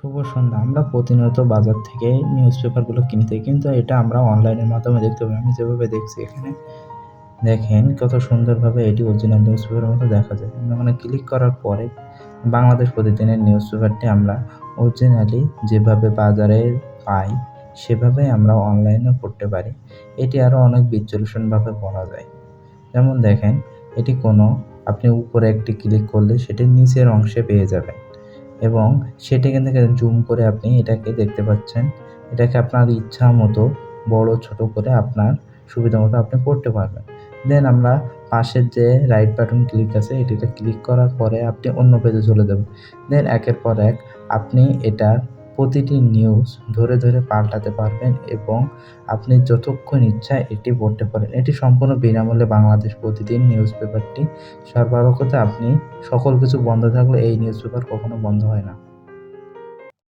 শুভ সন্ধ্যা। আমরা প্রতিনিয়ত বাজার থেকে নিউজ পেপারগুলো কিনে থাকি কিন্তু এটা আমরা অনলাইনের মাধ্যমে দেখতে পাই। আমি যেভাবে দেখছি এখানে, দেখেন কত সুন্দরভাবে এটি অরিজিনাল নিউজ পেপারের মতো দেখা যায়। আমরা ওখানে ক্লিক করার পরে বাংলাদেশ প্রতিদিনের নিউজ পেপারটি আমরা অরিজিনালি যেভাবে বাজারে পাই, সেভাবে আমরা অনলাইনেও পড়তে পারি। এটি আরও অনেক বিশ্লেষণভাবে পড়া যায়। যেমন দেখেন, এটি কোনো, আপনি উপরে একটি ক্লিক করলে সেটি নিচের অংশে পেয়ে যাবেন। এবং সেটি কিন্তু থেকে জুম করে আপনি এটাকে দেখতে পাচ্ছেন। এটাকে আপনার ইচ্ছা মতো বড় ছোট করে আপনার সুবিধা মতো আপনি পড়তে পারবেন। দেন আমরা পাশের যে রাইট বাটন ক্লিক আছে, এটিতে ক্লিক করার পরে আপনি অন্য পেজে চলে যাবেন। দেন একের পর এক আপনি এটার প্রতিটি নিউজ ধরে ধরে পাল্টাতে পারবেন এবং আপনি যতক্ষণ ইচ্ছা এটি পড়তে পারেন। এটি সম্পূর্ণ বিনামূল্যে বাংলাদেশ প্রতিদিন নিউজ পেপারটি সরবরাহ করতে। আপনি সকল কিছু বন্ধ থাকলে এই নিউজ পেপার কখনো বন্ধ হয় না।